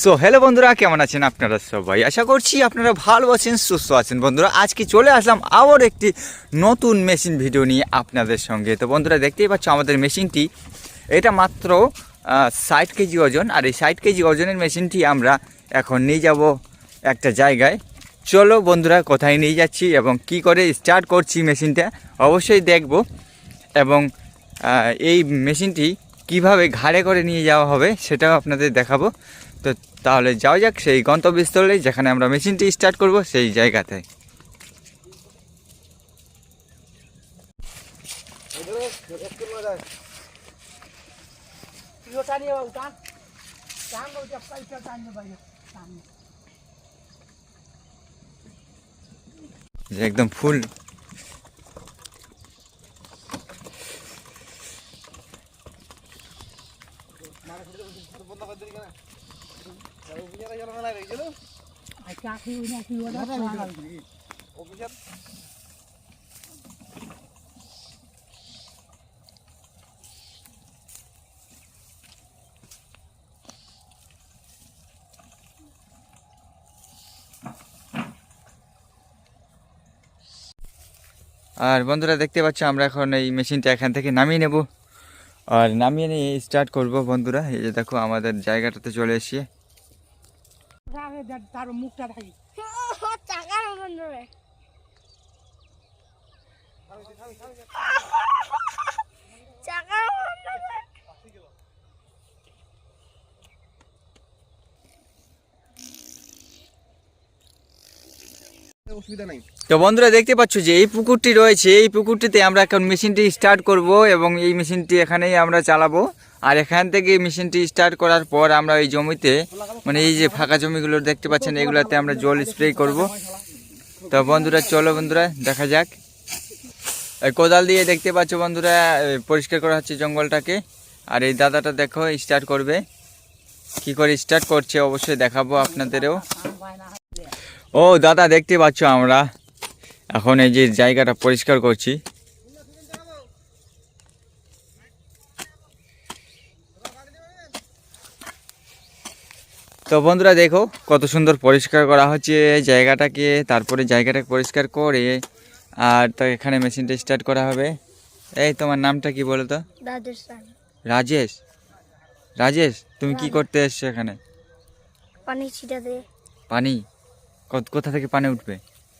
So hello বন্ধুরা, কেমন আছেন আপনারা সবাই? আশা করছি আপনারা ভালো আছেন, সুস্থ আছেন। বন্ধুরা, আজকে চলে আসলাম আবার একটি নতুন মেশিন ভিডিও নিয়ে আপনাদের সঙ্গে। তো বন্ধুরা, দেখতেই পাচ্ছ আমাদের মেশিনটি এটা মাত্র ষাট কেজি ওজন। আর এই ষাট কেজি ওজনের মেশিনটি আমরা এখন নিয়ে যাব একটা জায়গায়। চলো বন্ধুরা, কোথায় নিয়ে যাচ্ছি এবং কি করে স্টার্ট করছি মেশিনটা অবশ্যই দেখব। এবং এই মেশিনটি কীভাবে ঘাড়ে করে নিয়ে যাওয়া হবে সেটাও আপনাদের দেখাবো। তো তাহলে যাওয়া যাক সেই গন্তব্যস্থলে যেখানে আমরা মেশিনটি স্টার্ট করব সেই জায়গাতে। একদম ফুল আর বন্ধুরা দেখতে পাচ্ছ আমরা এখন এই মেশিনটা এখান থেকে নামিয়ে নেব। আর নামিয়ে নিয়ে স্টার্ট করব বন্ধুরা। এই যে দেখো আমাদের জায়গাটাতে চলে এসে তার তো বন্ধুরা দেখতে পাচ্ছ যে এই পুকুরটি রয়েছে, এই পুকুরটিতে আমরা এখন মেশিনটি স্টার্ট করব এবং এই মেশিনটি এখানেই আমরা চালাবো। আর এখান থেকে মেশিনটি স্টার্ট করার পর আমরা এই জমিতে মানে এই যে ফাঁকা জমিগুলো দেখতে পাচ্ছেন, এগুলোতে আমরা জল স্প্রে করব। তো বন্ধুরা, চলো বন্ধুরা, দেখা যাক। কোদাল দিয়ে দেখতে পাচ্ছ বন্ধুরা পরিষ্কার করা হচ্ছে জঙ্গলটাকে। আর এই দাদাটা দেখো স্টার্ট করবে। কি করে স্টার্ট করছে অবশ্যই দেখাবো আপনাদেরও। ও দাদা দেখতে পাচ্ছ আমরা। এখন এই যে জায়গাটা পরিষ্কার করছি। তো বন্ধুরা দেখো কত সুন্দর পরিষ্কার করা হচ্ছে জায়গাটাকে। তারপরে জায়গাটা পরিষ্কার করে আর তো এখানে মেশিনটা স্টার্ট করা হবে। এই তোমার নামটা কি বলো তো? রাজেশ রাজেশ? তুমি কি করতে এসছো এখানে? পানি ছিটাতে। পানি? কোথা থেকে পানি উঠবে?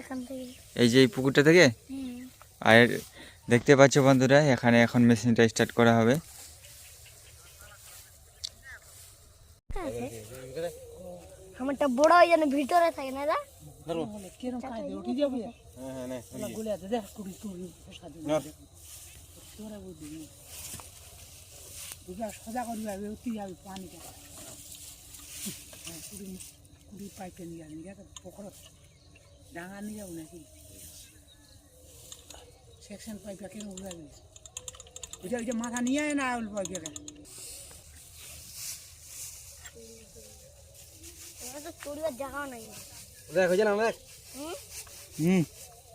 এখান থেকে। এই যে এই পুকুরটা থেকে? আর দেখতে পাচ্ছ বন্ধুরা এখানে এখন মেশিনটা স্টার্ট করা হবে। আমারটা বড় হয় যেন ভিতরে থাকে না দা সজা করবি পানিটা। কুড়ি পাইপে নিয়ে দেখ পুকুরত ডাঙা নিয়ে যাব নাকি? সেকশন পাইপে কেন উড়াবি ওইটা ওইটা মাথা নিয়ে না ওই পাইপে এখানে তো চড়িবার জায়গাও নাই। দেখ হয়ে না দেখ। হুম? হুম।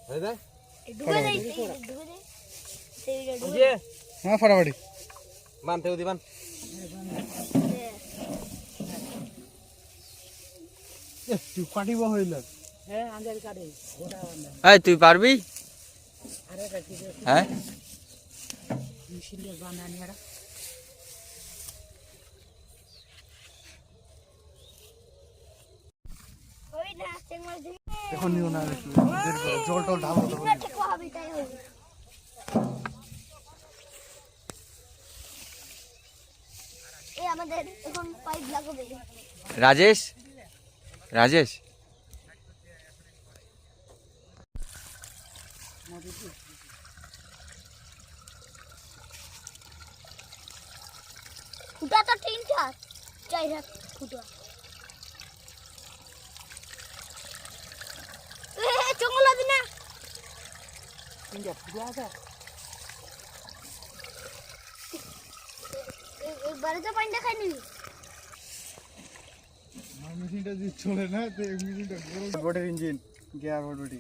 হয়ে দেখ হ্যাঁ ফটাফটি। বানতে ওদি বান দেয়। তুই কাটিব হইল। হ্যাঁ তুই পারবি? হ্যাঁ? এখন নিও না জল টল ঢালো রাজেশ? রাজেশ? খুঁটা তো তিনটা চাই রাখ খুঁটা এ জঙ্গল হবে না? তিনটা ফুটো আছে? একবারে তো পানিটা খাই মেশিনটা যদি চলে না তো এই মেশিনটা বোটের ইঞ্জিন গিয়ার মোটরটি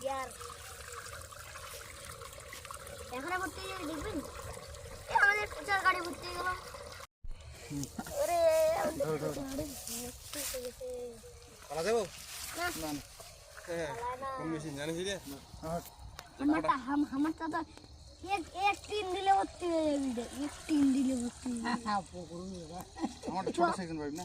গিয়ার এখন করতে যাবে দেখবেন আমাদের প্রচার গাড়ি ঘুরতে গেলাম ওরে পালা যাব? না। না না। হ্যাঁ কোন মেশিন জানিস রে? আমারটা হাম আমারটা তো এক এক টিন দিলে ভর্তি হয়ে যাবে এক টিন দিলে ভর্তি হয়ে যাবে। আমার ছোট সেকশন পাইপ না।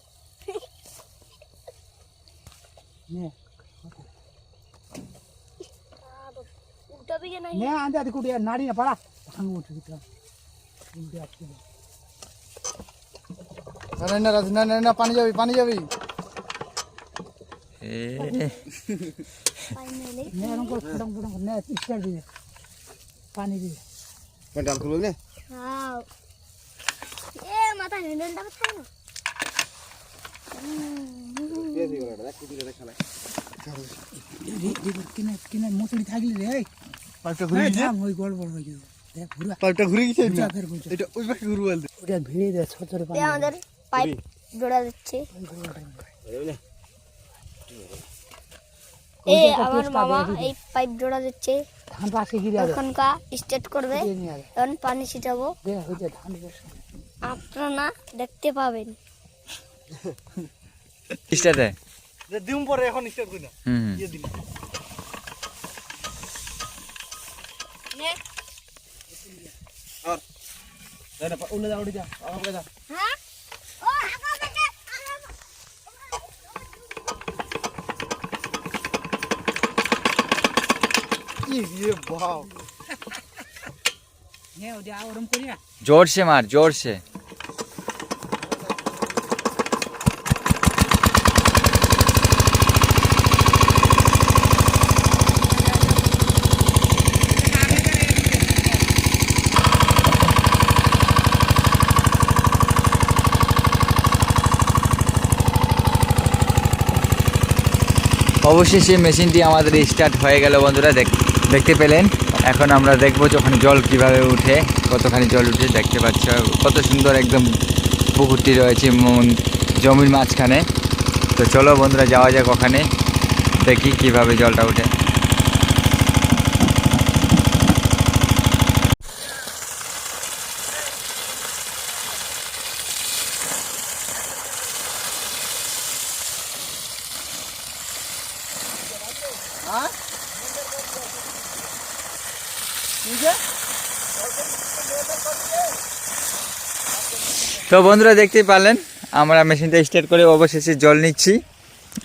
দিতে না না রাজ না না না পানি যাবি পানি যাবি। পানি দিয়ে ডাল খুলবে? না মাথা হ্যান্ডেলটা কোথায় না পানি আমার এই পাইপ জোড়া দিচ্ছে করবে পানি ছিটাবো আপনারা দেখতে পাবেন স্টার্টে দিম পরে এখন স্টার্ট করি না হুম দিয়ে দিন আর না উল্লে যা উড়ে যা আমাকে যা হ্যাঁ ও আগা থেকে ইয়ে বাও অবশেষে মেশিনটি আমাদের স্টার্ট হয়ে গেল বন্ধুরা, দেখ, দেখতে পেলেন? এখন আমরা দেখব যখন জল কীভাবে উঠে, কতখানি জল উঠে, দেখতে পাচ্ছ, কত সুন্দর একদম পুকুরটি রয়েছে জমির মাঝখানে। তো চলো বন্ধুরা, যাওয়া যাক ওখানে, দেখি কীভাবে জলটা উঠে। তো বন্ধুরা দেখতেই পারলেন, আমরা মেশিনটা স্টার্ট করে অবশেষে জল নিচ্ছি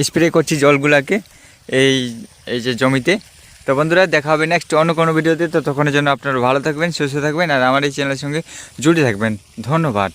স্প্রে করছি জলগুলাকে এই এই যে জমিতে। তো বন্ধুরা, দেখা হবে নেক্সট অন্য কোনো ভিডিওতে। ততক্ষণের জন্য আপনারা ভালো থাকবেন, সুস্থ থাকবেন, আর আমার এই চ্যানেলের সঙ্গে জুড়ে থাকবেন। ধন্যবাদ।